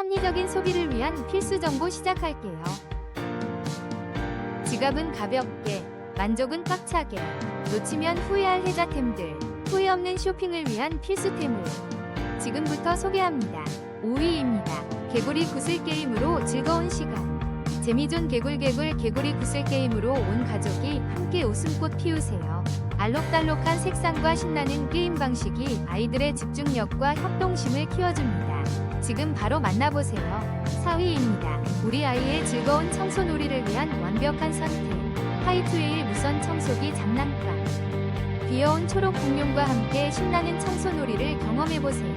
합리적인 소비를 위한 필수 정보 시작할게요. 지갑은 가볍게, 만족은 꽉차게, 놓치면 후회할 혜자템들, 후회 없는 쇼핑을 위한 필수템을 지금부터 소개합니다. 5위입니다. 개구리 구슬 게임으로 즐거운 시간. 재미존 개굴개굴 개구리 구슬 게임으로 온 가족이 함께 웃음꽃 피우세요. 알록달록한 색상과 신나는 게임 방식이 아이들의 집중력과 협동심을 키워줍니다. 지금 바로 만나보세요. 4위입니다. 우리 아이의 즐거운 청소놀이를 위한 완벽한 선택. 하이투웨이 무선 청소기 장난감. 귀여운 초록 공룡과 함께 신나는 청소놀이를 경험해보세요.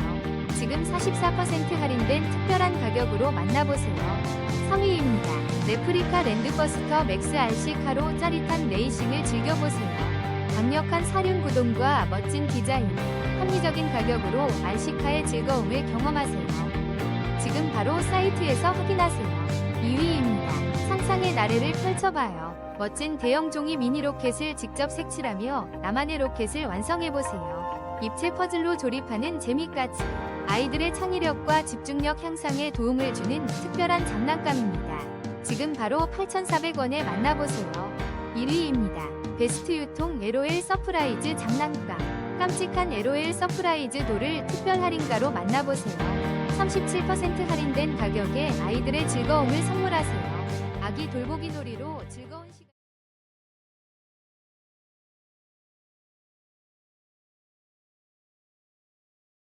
지금 44% 할인된 특별한 가격으로 만나보세요. 3위입니다. 레프리카 랜드버스터 맥스 RC 카로 짜릿한 레이싱을 즐겨보세요. 강력한 사륜 구동과 멋진 디자인, 합리적인 가격으로 RC카의 즐거움을 경험하세요. 지금 바로 사이트에서 확인하세요. 2위입니다. 상상의 나래를 펼쳐봐요. 멋진 대형 종이 미니 로켓을 직접 색칠하며 나만의 로켓을 완성해보세요. 입체 퍼즐로 조립하는 재미까지 아이들의 창의력과 집중력 향상에 도움을 주는 특별한 장난감입니다. 지금 바로 8,400원에 만나보세요. 1위입니다. 베스트 유통 LOL 서프라이즈 장난감. 깜찍한 LOL 서프라이즈 돌을 특별 할인가로 만나보세요. 37% 할인된 가격에 아이들의 즐거움을 선물하세요. 아기 돌보기 놀이로 즐거운